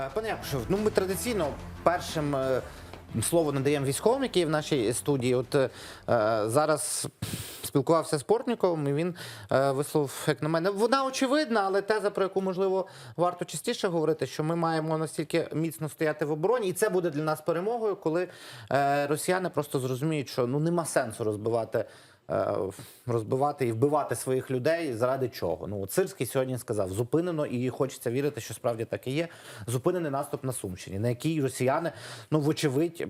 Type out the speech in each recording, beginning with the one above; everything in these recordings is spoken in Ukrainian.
Е, Пане Якушев, ну ми традиційно першим е, слово надаємо військовим, які в нашій студії. От е, зараз спілкувався з Портніковим, і він висловив, як на мене, вона очевидна, але теза, про яку можливо варто частіше говорити, що ми маємо настільки міцно стояти в обороні, і це буде для нас перемогою, коли росіяни просто зрозуміють, що ну нема сенсу розбивати. Е, Розбивати і вбивати своїх людей заради чого? Ну от Сирський сьогодні сказав: зупинено, і хочеться вірити, що справді так і є. Зупинений наступ на Сумщині, на який росіяни, ну вочевидь,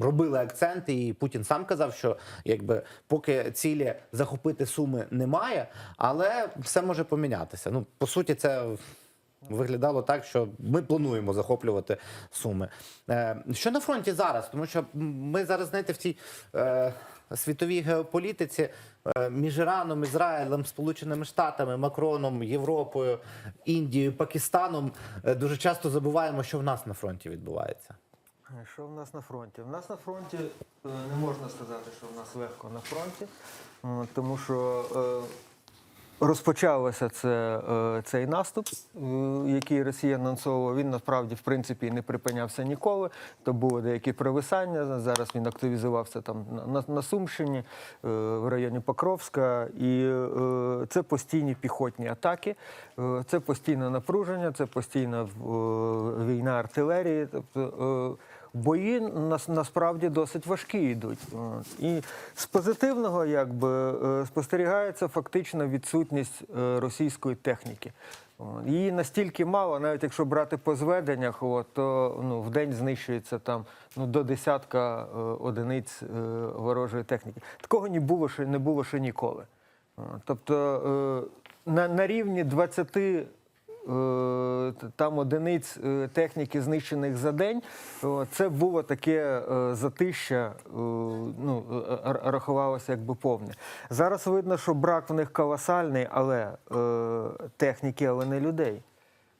робили акцент, і Путін сам казав, що якби поки цілі захопити суми немає, але все може помінятися. Ну по суті, це. Виглядало так, що ми плануємо захоплювати суми. Е, що на фронті зараз? Тому що ми зараз, знаєте, в цій е, світовій геополітиці е, між Іраном, Ізраїлем, Сполученими Штатами, Макроном, Європою, Індією, Пакистаном е, дуже часто забуваємо, що в нас на фронті відбувається. Що в нас на фронті? В нас на фронті е, не можна сказати, що в нас легко на фронті, е, тому що е, розпочався це, е, цей наступ, е, який Росія анонсовувала. Він насправді в принципі не припинявся ніколи. То були деякі провисання. Зараз він активізувався там на, на, Сумщині, е, в районі Покровська. І це постійні піхотні атаки, це постійне напруження, це постійна війна артилерії. Тобто Бої нас насправді досить важкі йдуть. І з позитивного, якби е, спостерігається фактично відсутність е, російської техніки. Її настільки мало, навіть якщо брати по зведеннях, от, то ну, в день знищується там ну, до десятка е, одиниць е, ворожої техніки. Такого не було ще не було ще ніколи. Тобто е, на, на рівні 20 е, там одиниць е, техніки знищених за день. Це було таке е, затища, е, ну, е, рахувалося якби повне. Зараз видно, що брак в них колосальний, але е, техніки, але не людей.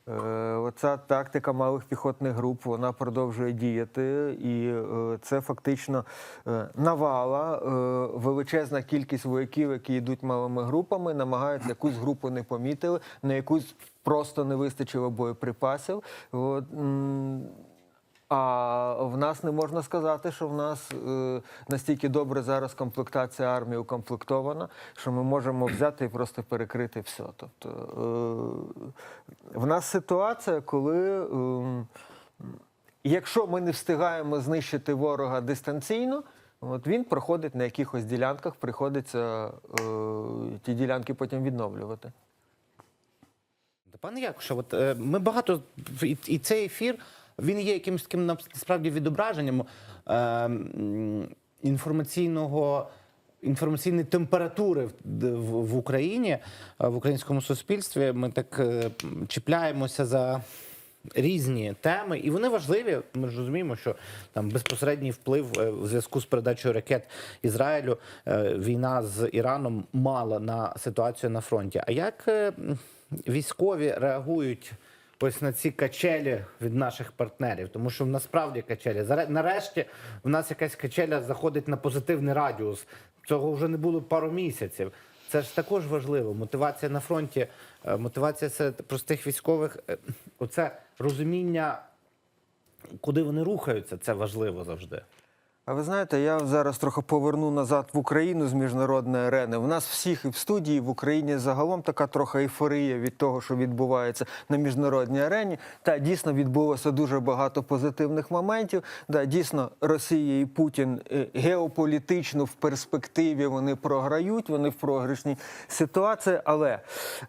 Е, Оця тактика малих піхотних груп вона продовжує діяти, і е, це фактично е, навала, величезна кількість вояків, які йдуть малими групами, намагаються якусь групу не помітили, на якусь просто не вистачило боєприпасів. От, а в нас не можна сказати, що в нас е, настільки добре зараз комплектація армії укомплектована, що ми можемо взяти і просто перекрити все. Тобто е, в нас ситуація, коли е, якщо ми не встигаємо знищити ворога дистанційно, от він проходить на якихось ділянках, приходиться е, ті ділянки потім відновлювати. Пане Якушев, от е, ми багато і, і цей ефір він є якимось таким насправді відображенням е, інформаційного. Інформаційної температури в, Україні, е, в українському суспільстві. Ми так е, чіпляємося за різні теми, і вони важливі. Ми ж розуміємо, що там безпосередній вплив е, в зв'язку з передачею ракет Ізраїлю війна з Іраном мала на ситуацію на фронті. А як військові реагують? Ось на ці качелі від наших партнерів, тому що в нас справді качелі. Нарешті в нас якась качеля заходить на позитивний радіус. Цього вже не було пару місяців. Це ж також важливо. Мотивація на фронті, е, мотивація серед простих військових. е, Оце розуміння, куди вони рухаються, це важливо завжди. А ви знаєте, я зараз трохи поверну назад в Україну з міжнародної арени. В нас всіх і в студії в Україні загалом така трохи ейфорія від того, що відбувається на міжнародній арені. Та дійсно відбулося дуже багато позитивних моментів. Да, дійсно, Росія і Путін е, геополітично в перспективі вони програють, вони в програшній ситуації. Але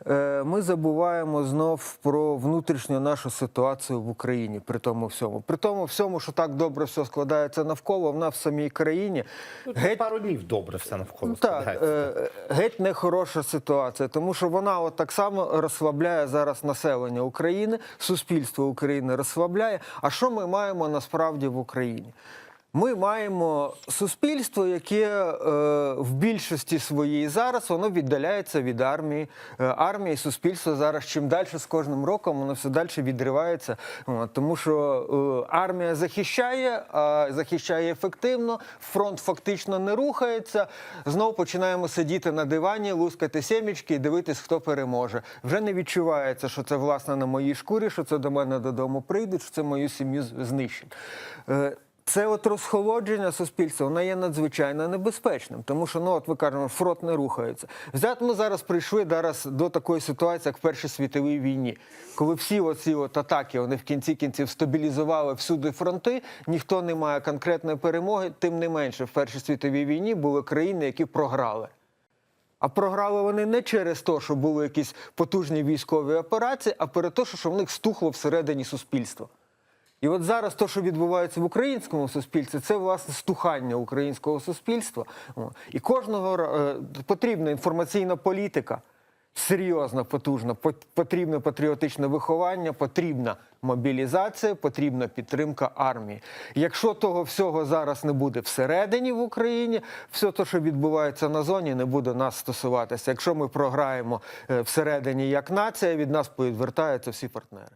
е, ми забуваємо знов про внутрішню нашу ситуацію в Україні при тому всьому. При тому всьому, що так добре все складається навколо, в самій країні Тут геть пару днів добре все навколо так, е, геть нехороша ситуація, тому що вона от так само розслабляє зараз населення України, суспільство України розслабляє. А що ми маємо насправді в Україні? Ми маємо суспільство, яке е, в більшості своїй зараз воно віддаляється від армії. Е, армія суспільство зараз чим далі з кожним роком воно все далі відривається. Тому що е, армія захищає, а захищає ефективно, фронт фактично не рухається. Знову починаємо сидіти на дивані, лускати сімічки і дивитись, хто переможе. Вже не відчувається, що це власне на моїй шкурі, що це до мене додому прийде, що це мою сім'ю знищить. Це от розхолодження суспільства, воно є надзвичайно небезпечним, тому що ну от ви кажемо, фронт не рухається. Взяти ми зараз прийшли зараз до такої ситуації, як в Першій світовій війні, коли всі оці от атаки вони в кінці кінців стабілізували всюди фронти, ніхто не має конкретної перемоги. Тим не менше, в Першій світовій війні були країни, які програли. А програли вони не через те, що були якісь потужні військові операції, а перед те, що в них стухло всередині суспільства. І от зараз те, що відбувається в українському суспільстві, це власне стухання українського суспільства. І кожного е, потрібна інформаційна політика, серйозна, потужна, По- потрібне патріотичне виховання, потрібна мобілізація, потрібна підтримка армії. Якщо того всього зараз не буде всередині в Україні, все те, що відбувається на зоні, не буде нас стосуватися. Якщо ми програємо е, всередині як нація, від нас повідвертаються всі партнери.